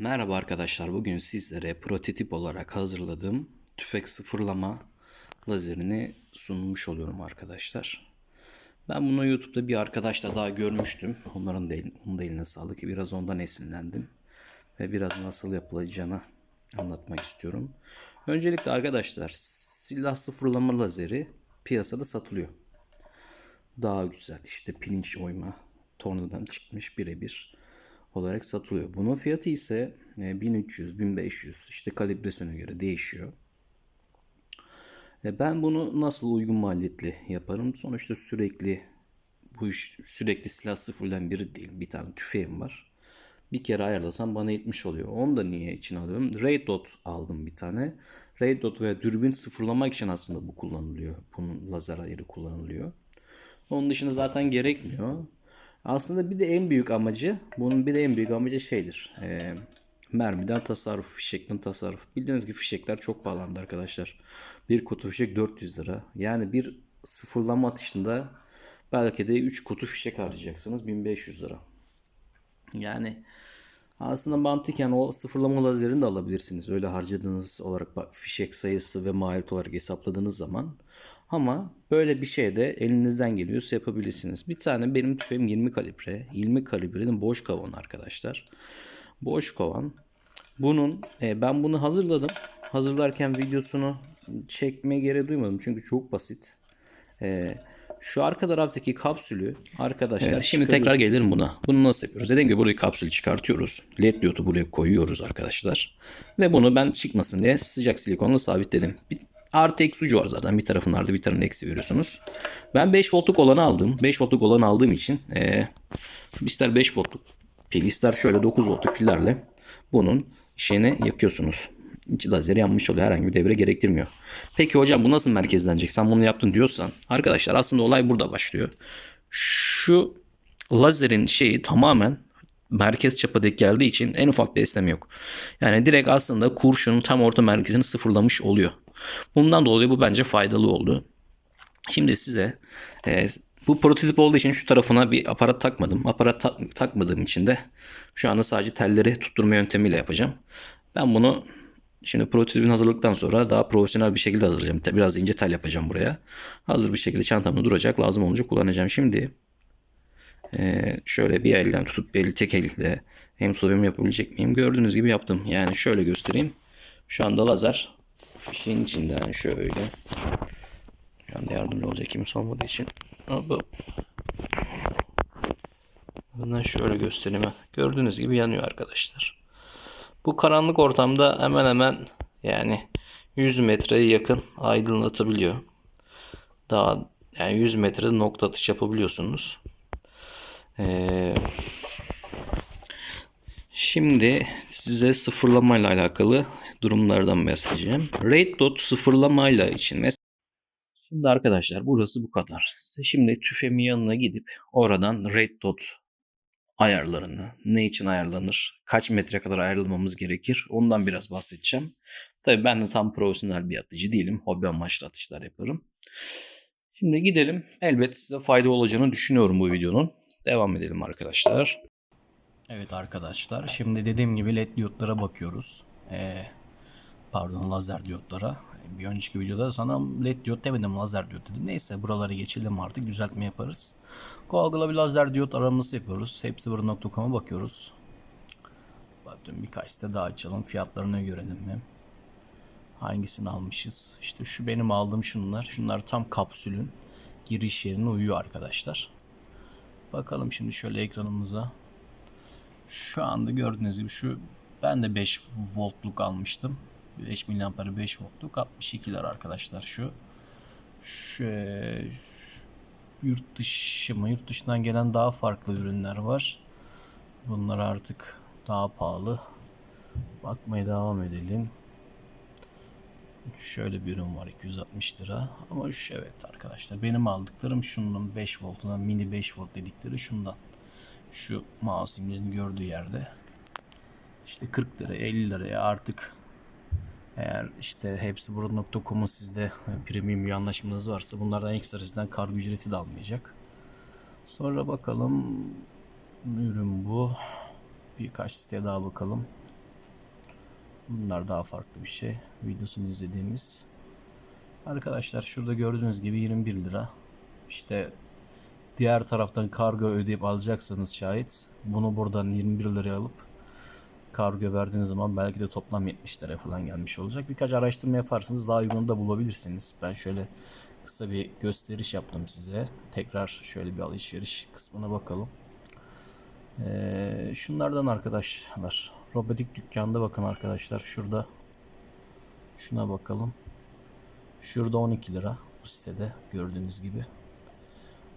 Merhaba arkadaşlar. Bugün sizlere prototip olarak hazırladığım tüfek sıfırlama lazerini sunmuş oluyorum arkadaşlar. Ben bunu YouTube'da bir arkadaşla daha görmüştüm. Onların da, el, onun da eline sağlık. Biraz ondan esinlendim. Ve biraz nasıl yapılacağını anlatmak istiyorum. Öncelikle arkadaşlar silah sıfırlama lazeri piyasada satılıyor. Daha güzel işte pirinç oyma tornadan çıkmış birebir olarak satılıyor. Bunun fiyatı ise 1300, 1500 işte kalibresyona göre değişiyor. E, Ben bunu nasıl uygun maliyetli yaparım? Sonuçta sürekli bu iş sürekli silah sıfırlayan biri değil. Bir tane tüfeğim var. Bir kere ayarlasam bana 70 oluyor. Onu da niye için alıyorum? Ray dot aldım bir tane. Ray dot veya dürbün sıfırlamak için aslında bu kullanılıyor. Bunun lazer ayarı kullanılıyor. Onun dışında zaten gerekmiyor. Aslında bir de en büyük amacı, bunun bir de en büyük amacı şeydir. Ee, mermiden tasarruf, fişekten tasarruf. Bildiğiniz gibi fişekler çok pahalandı arkadaşlar. Bir kutu fişek 400 lira. Yani bir sıfırlama atışında belki de 3 kutu fişek harcayacaksınız 1500 lira. Yani aslında mantıken o sıfırlama lazerini de alabilirsiniz. Öyle harcadığınız olarak fişek sayısı ve maliyet olarak hesapladığınız zaman. Ama böyle bir şey de elinizden geliyorsa yapabilirsiniz. Bir tane benim tüfeğim 20 kalibre. 20 kalibrenin boş kovan arkadaşlar. Boş kovan. Bunun e, ben bunu hazırladım. Hazırlarken videosunu çekmeye gerek duymadım. Çünkü çok basit. E, şu arka taraftaki kapsülü arkadaşlar şimdi tekrar gelelim buna. Bunu nasıl yapıyoruz? Dediğim gibi burayı kapsülü çıkartıyoruz. LED diyodu buraya koyuyoruz arkadaşlar. Ve bunu ben çıkmasın diye sıcak silikonla sabitledim. Bir artı eksi ucu var zaten. Bir tarafın artı bir tarafın eksi veriyorsunuz. Ben 5 voltluk olanı aldım. 5 voltluk olanı aldığım için e, ister 5 voltluk pil ister şöyle 9 voltluk pillerle bunun şeyini yakıyorsunuz. İçi lazeri yanmış oluyor. Herhangi bir devre gerektirmiyor. Peki hocam bu nasıl merkezlenecek? Sen bunu yaptın diyorsan. Arkadaşlar aslında olay burada başlıyor. Şu lazerin şeyi tamamen merkez çapa denk geldiği için en ufak bir esneme yok. Yani direkt aslında kurşunun tam orta merkezini sıfırlamış oluyor. Bundan dolayı bu bence faydalı oldu. Şimdi size e, bu prototip olduğu için şu tarafına bir aparat takmadım. Aparat ta- takmadığım için de şu anda sadece telleri tutturma yöntemiyle yapacağım. Ben bunu şimdi prototipin hazırlıktan sonra daha profesyonel bir şekilde hazırlayacağım. Biraz ince tel yapacağım buraya. Hazır bir şekilde çantamda duracak. Lazım olunca kullanacağım. Şimdi e, şöyle bir elden tutup el tek elle hem tutayım yapabilecek miyim? Gördüğünüz gibi yaptım. Yani şöyle göstereyim. Şu anda lazer fişeğin içinde yani şöyle. Şu anda yardımcı olacak kimse olmadığı için. Hop. Bundan şöyle göstereyim. Gördüğünüz gibi yanıyor arkadaşlar. Bu karanlık ortamda hemen hemen yani 100 metreye yakın aydınlatabiliyor. Daha yani 100 metrede nokta atış yapabiliyorsunuz. Ee, şimdi size sıfırlamayla alakalı durumlardan bahsedeceğim. Rate dot sıfırlamayla için mesela Şimdi arkadaşlar burası bu kadar. Şimdi tüfeğimin yanına gidip oradan rate dot ayarlarını, ne için ayarlanır, kaç metre kadar ayarlamamız gerekir ondan biraz bahsedeceğim. Tabii ben de tam profesyonel bir atıcı değilim. Hobi amaçlı atışlar yaparım. Şimdi gidelim. Elbet size fayda olacağını düşünüyorum bu videonun. Devam edelim arkadaşlar. Evet arkadaşlar şimdi dediğim gibi led diyotlara bakıyoruz. Ee, pardon lazer diyotlara. Bir önceki videoda sana led diyot demedim lazer diyot dedim. Neyse buraları geçelim artık düzeltme yaparız. Google'a bir lazer diyot araması yapıyoruz. Hepsi1.com'a bakıyoruz. Bakın birkaç site daha açalım. Fiyatlarını görelim mi? Hangisini almışız? İşte şu benim aldığım şunlar. Şunlar tam kapsülün giriş yerine uyuyor arkadaşlar. Bakalım şimdi şöyle ekranımıza. Şu anda gördüğünüz gibi şu ben de 5 voltluk almıştım. 5 miliamper 5 voltluk 62 lira arkadaşlar şu. Şu e, yurt dışı mı? Yurt dışından gelen daha farklı ürünler var. Bunlar artık daha pahalı. Bakmaya devam edelim. Şöyle bir ürün var 260 lira. Ama şu evet arkadaşlar benim aldıklarım şunun 5 voltuna mini 5 volt dedikleri şundan. Şu mouse'imizin gördüğü yerde. İşte 40 lira 50 liraya artık eğer işte hepsi burada.com'un sizde premium bir anlaşmanız varsa bunlardan ekstra sizden kargo ücreti de almayacak. Sonra bakalım ürün bu. Birkaç siteye daha bakalım. Bunlar daha farklı bir şey. Videosunu izlediğimiz. Arkadaşlar şurada gördüğünüz gibi 21 lira. İşte diğer taraftan kargo ödeyip alacaksanız şayet bunu buradan 21 liraya alıp kargo verdiğiniz zaman belki de toplam 70 lira falan gelmiş olacak. Birkaç araştırma yaparsınız daha uygun da bulabilirsiniz. Ben şöyle kısa bir gösteriş yaptım size. Tekrar şöyle bir alışveriş kısmına bakalım. Ee, şunlardan arkadaşlar. Robotik dükkanda bakın arkadaşlar. Şurada şuna bakalım. Şurada 12 lira bu sitede gördüğünüz gibi.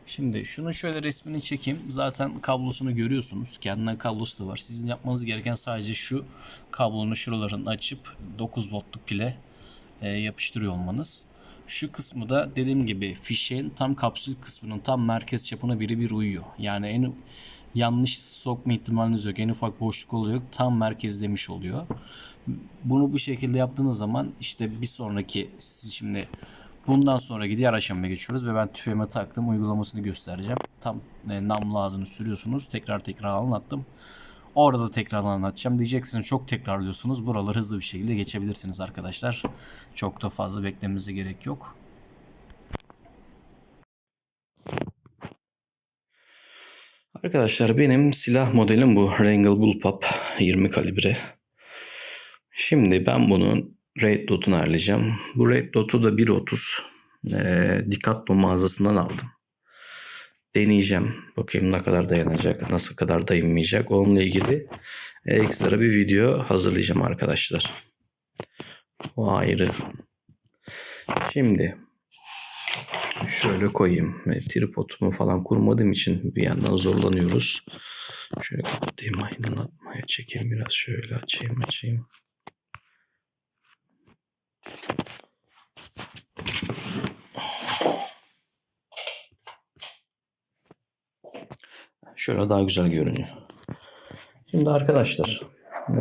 Şimdi şunun şöyle resmini çekeyim. Zaten kablosunu görüyorsunuz. Kendinden kablosu da var. Sizin yapmanız gereken sadece şu kablonun şuralarını açıp 9 voltluk pile e, yapıştırıyor olmanız. Şu kısmı da dediğim gibi fişeğin tam kapsül kısmının tam merkez çapına birebir uyuyor. Yani en yanlış sokma ihtimaliniz yok. En ufak boşluk oluyor. Tam merkezlemiş oluyor. Bunu bu şekilde yaptığınız zaman işte bir sonraki siz şimdi bundan sonraki diğer aşamaya geçiyoruz ve ben tüfeğime taktım uygulamasını göstereceğim. Tam e, namlu ağzını sürüyorsunuz. Tekrar tekrar anlattım. Orada tekrar anlatacağım. Diyeceksiniz çok tekrarlıyorsunuz. Buraları hızlı bir şekilde geçebilirsiniz arkadaşlar. Çok da fazla beklememize gerek yok. Arkadaşlar benim silah modelim bu. Wrangler Bullpup 20 kalibre. Şimdi ben bunun Red Dot'unu ayarlayacağım. Bu Red Dot'u da 1.30 e, Decathlon mağazasından aldım. Deneyeceğim. Bakayım ne kadar dayanacak, nasıl kadar dayanmayacak. Onunla ilgili ekstra bir video hazırlayacağım arkadaşlar. O ayrı. Şimdi şöyle koyayım. E, tripodumu falan kurmadığım için bir yandan zorlanıyoruz. Şöyle kapatayım aydınlatmaya çekeyim biraz şöyle açayım açayım. Şöyle daha güzel görünüyor. Şimdi arkadaşlar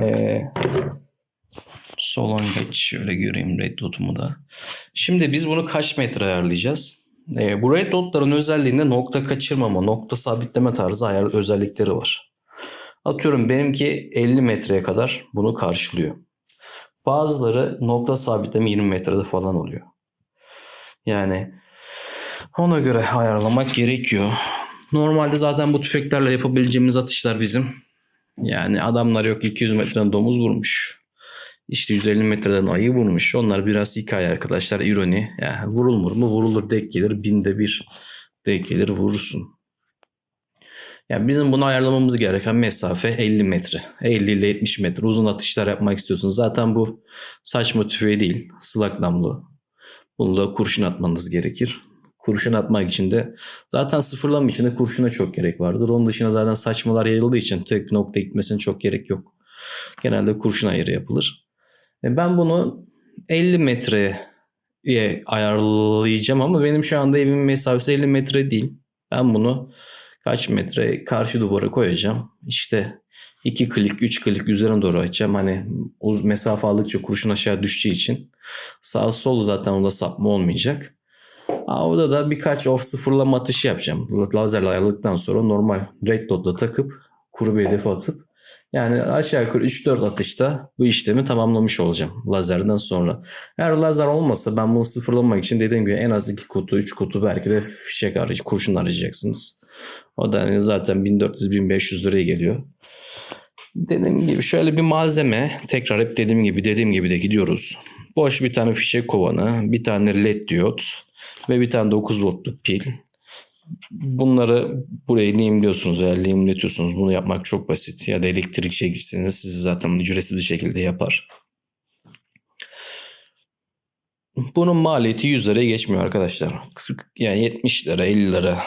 eee Solon geç şöyle göreyim red dot'umu da. Şimdi biz bunu kaç metre ayarlayacağız? Eee, bu red dot'ların özelliğinde nokta kaçırmama, nokta sabitleme tarzı ayar özellikleri var. Atıyorum benimki 50 metreye kadar bunu karşılıyor. Bazıları nokta sabitleme 20 metrede falan oluyor. Yani ona göre ayarlamak gerekiyor. Normalde zaten bu tüfeklerle yapabileceğimiz atışlar bizim. Yani adamlar yok 200 metreden domuz vurmuş. İşte 150 metreden ayı vurmuş. Onlar biraz hikaye arkadaşlar. ironi. Yani vurulmur mu? Vurulur denk gelir. Binde bir denk gelir vurursun. Yani bizim bunu ayarlamamız gereken mesafe 50 metre. 50 ile 70 metre uzun atışlar yapmak istiyorsunuz. Zaten bu saçma tüfeği değil. Slak namlu. Bunu da kurşun atmanız gerekir. Kurşun atmak için de zaten sıfırlama için de kurşuna çok gerek vardır. Onun dışında zaten saçmalar yayıldığı için tek nokta gitmesine çok gerek yok. Genelde kurşun ayarı yapılır. E ben bunu 50 metreye ayarlayacağım ama benim şu anda evimin mesafesi 50 metre değil. Ben bunu kaç metre karşı duvara koyacağım. İşte 2 klik 3 klik üzerine doğru açacağım. Hani uz mesafe aldıkça kurşun aşağı düşeceği için sağ sol zaten onda sapma olmayacak. Orada da birkaç off sıfırlama atışı yapacağım. Lazerle ayarladıktan sonra normal red dot'la takıp kuru bir hedefe atıp yani aşağı yukarı 3-4 atışta bu işlemi tamamlamış olacağım lazerden sonra. Eğer lazer olmasa ben bunu sıfırlamak için dediğim gibi en az 2 kutu 3 kutu belki de fişek arayıcı kurşun arayacaksınız. O da hani zaten 1400-1500 liraya geliyor. Dediğim gibi şöyle bir malzeme tekrar hep dediğim gibi dediğim gibi de gidiyoruz. Boş bir tane fişek kovanı, bir tane led diyot ve bir tane 9 voltluk pil. Bunları buraya lehimliyorsunuz veya lehimletiyorsunuz. Bunu yapmak çok basit. Ya da elektrikçiye gitseniz sizi zaten ücretsiz bir şekilde yapar. Bunun maliyeti 100 liraya geçmiyor arkadaşlar. 40, yani 70 lira 50 lira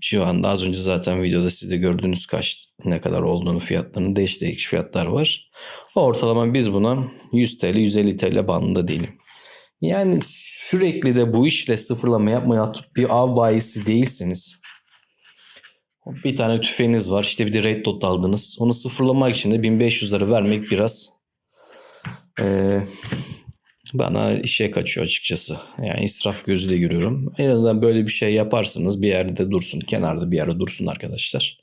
şu anda az önce zaten videoda siz de gördüğünüz kaç ne kadar olduğunu fiyatlarını değiş değiş fiyatlar var. Ortalama biz buna 100 TL 150 TL bandında değilim. Yani sürekli de bu işle sıfırlama yapmaya bir av bayisi değilsiniz. Bir tane tüfeğiniz var işte bir de red dot aldınız. Onu sıfırlamak için de 1500 lira vermek biraz ee, bana işe kaçıyor açıkçası. Yani israf gözüyle görüyorum. En azından böyle bir şey yaparsınız bir yerde dursun. Kenarda bir yerde dursun arkadaşlar.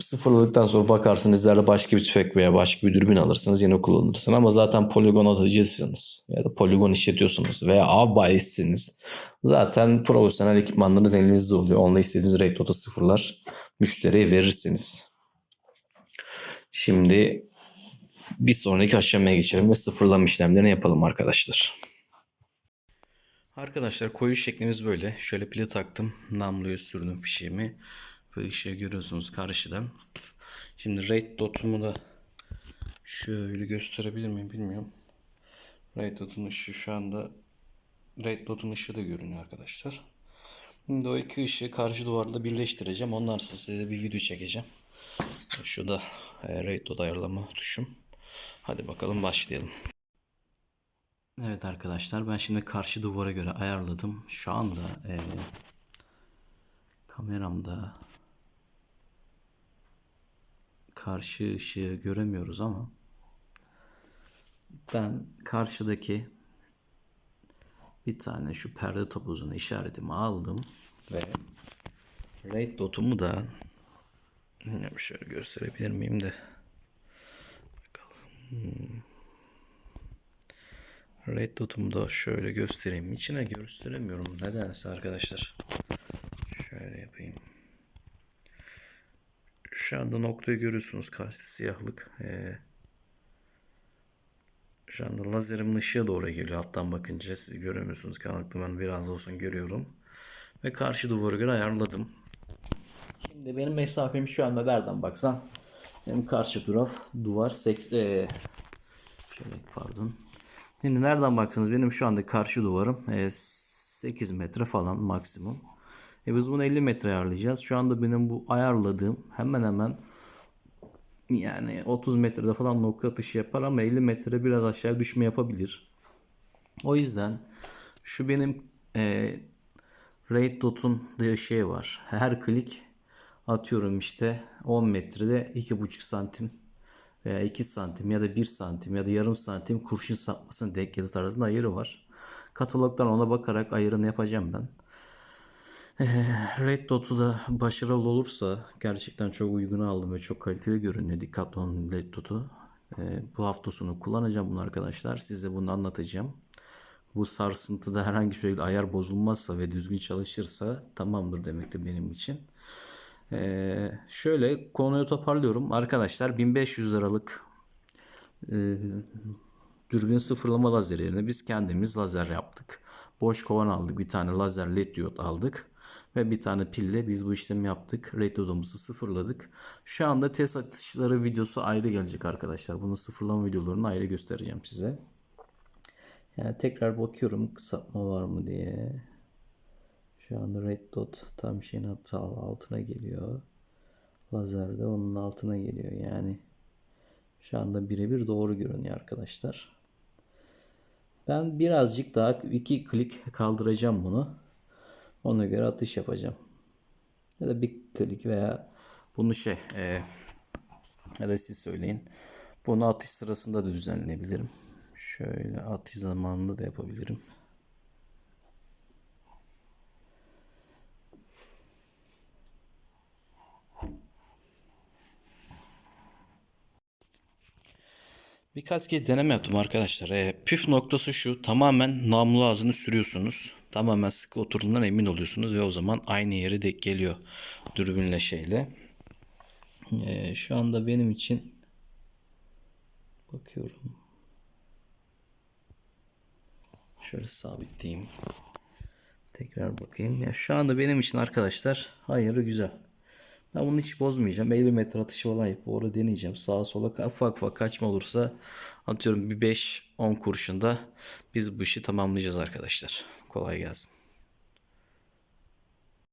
sıfırladıktan sonra bakarsınız izlerde başka bir tüfek veya başka bir dürbün alırsınız yine kullanırsınız. Ama zaten poligon atıcısınız ya da poligon işletiyorsunuz veya av bayisiniz. Zaten profesyonel ekipmanlarınız elinizde oluyor. Onunla istediğiniz rate sıfırlar müşteriye verirsiniz. Şimdi bir sonraki aşamaya geçelim ve sıfırlama işlemlerini yapalım arkadaşlar. Arkadaşlar koyu şeklimiz böyle. Şöyle pili taktım. Namluya sürdüm fişeğimi. Ve ışığı görüyorsunuz karşıdan. Şimdi rate dot'umu da şöyle gösterebilir miyim bilmiyorum. Rate dot'un ışığı şu anda rate dot'un ışığı da görünüyor arkadaşlar. Şimdi o iki ışığı karşı duvarla birleştireceğim. Ondan sonra size bir video çekeceğim. Şu da e, rate dot ayarlama tuşum. Hadi bakalım başlayalım. Evet arkadaşlar ben şimdi karşı duvara göre ayarladım. Şu anda eee, kameramda karşı ışığı göremiyoruz ama ben karşıdaki bir tane şu perde topuzunu işaretimi aldım ve red dotumu da şöyle gösterebilir miyim de bakalım. Red dotumu da şöyle göstereyim. İçine gösteremiyorum nedense arkadaşlar. Şöyle yapayım. Şu anda noktayı görüyorsunuz karşı siyahlık. Ee, şu anda lazerimin ışığa doğru geliyor. Alttan bakınca siz göremiyorsunuz. Karanlıkta ben biraz olsun görüyorum. Ve karşı duvara göre ayarladım. Şimdi benim mesafem şu anda nereden baksan benim karşı taraf duvar 80 ee, şöyle pardon. Şimdi nereden baksanız benim şu anda karşı duvarım e, 8 metre falan maksimum. E biz bunu 50 metre ayarlayacağız. Şu anda benim bu ayarladığım hemen hemen yani 30 metrede falan nokta atışı yapar ama 50 metre biraz aşağı düşme yapabilir. O yüzden şu benim e, rate dot'un şey var. Her klik atıyorum işte 10 metrede 2,5 santim veya 2 santim ya da 1 santim ya da yarım santim kurşun sapmasının denk gelir tarzında ayırı var. Katalogdan ona bakarak ayırını yapacağım ben. Red Dot'u da başarılı olursa gerçekten çok uygun aldım ve çok kaliteli görünüyor Decathlon Red Dot'u. Bu hafta sonu kullanacağım bunu arkadaşlar. Size bunu anlatacağım. Bu sarsıntıda herhangi bir şekilde ayar bozulmazsa ve düzgün çalışırsa tamamdır demektir benim için. Ee, şöyle konuyu toparlıyorum. Arkadaşlar 1500 liralık e, dürbün sıfırlama lazer yerine biz kendimiz lazer yaptık. Boş kovan aldık. Bir tane lazer led diyot aldık. Ve bir tane pille biz bu işlemi yaptık. Red diyodumuzu sıfırladık. Şu anda test atışları videosu ayrı gelecek arkadaşlar. Bunu sıfırlama videolarını ayrı göstereceğim size. Yani tekrar bakıyorum kısaltma var mı diye. Şu anda red dot tam şeyin hatta altına geliyor. Lazer de onun altına geliyor. Yani şu anda birebir doğru görünüyor arkadaşlar. Ben birazcık daha iki klik kaldıracağım bunu. Ona göre atış yapacağım. Ya da bir klik veya bunu şey e, ya da siz söyleyin. Bunu atış sırasında da düzenleyebilirim. Şöyle atış zamanında da yapabilirim. Birkaç kez deneme yaptım arkadaşlar. E, püf noktası şu. Tamamen namlu ağzını sürüyorsunuz. Tamamen sıkı oturduğundan emin oluyorsunuz ve o zaman aynı yere denk geliyor dürbünle şeyle. E, şu anda benim için bakıyorum. Şöyle sabitleyeyim. Tekrar bakayım. Ya şu anda benim için arkadaşlar hayırı güzel. Ben bunu hiç bozmayacağım. 50 metre atışı falan yapıp orada deneyeceğim. Sağa sola ufak ufak kaçma olursa atıyorum bir 5-10 kurşunda biz bu işi tamamlayacağız arkadaşlar. Kolay gelsin.